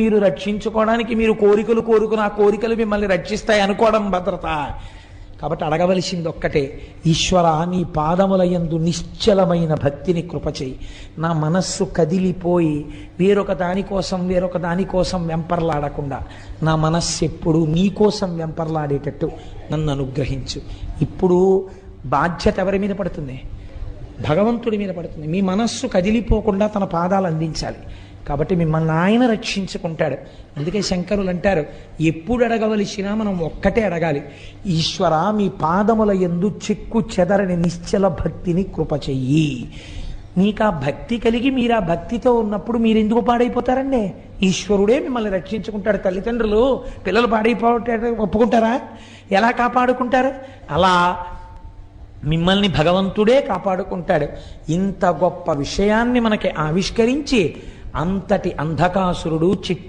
మీరు రక్షించుకోవడానికి మీరు కోరికలు కోరుకున్న ఆ కోరికలు మిమ్మల్ని రక్షిస్తాయి అనుకోవడం భద్రత. కాబట్టి అడగవలసింది ఒక్కటే ఈశ్వర నీ పాదముల యందు నిశ్చలమైన భక్తిని కృపచేయి నా మనస్సు కదిలిపోయి వేరొక దానికోసం వేరొక దానికోసం వెంపర్లాడకుండా నా మనస్సు ఎప్పుడు నీకోసం వెంపర్లాడేటట్టు నన్ను అనుగ్రహించు. ఇప్పుడు బాధ్యత ఎవరి మీద పడుతుంది? భగవంతుడి మీద పడుతుంది. మీ మనస్సు కదిలిపోకుండా తన పాదాలు అందించాలి. కాబట్టి మిమ్మల్ని ఆయన రక్షించుకుంటాడు. అందుకే శంకరులు అంటారు ఎప్పుడు అడగవలసినా మనం ఒక్కటే అడగాలి. ఈశ్వర మీ పాదముల ఎందు చెక్కు చెదరని నిశ్చల భక్తిని కృప చెయ్యి. మీకు ఆ భక్తి కలిగి మీరు ఆ భక్తితో ఉన్నప్పుడు మీరు ఎందుకు పాడైపోతారండి? ఈశ్వరుడే మిమ్మల్ని రక్షించుకుంటాడు తల్లిదండ్రులు. పిల్లలు పాడైపోతాడు ఒప్పుకుంటారా? ఎలా కాపాడుకుంటారు? అలా మిమ్మల్ని భగవంతుడే కాపాడుకుంటాడు. ఇంత గొప్ప విషయాన్ని మనకి ఆవిష్కరించి అంతటి అంధకాసురుడు చిట్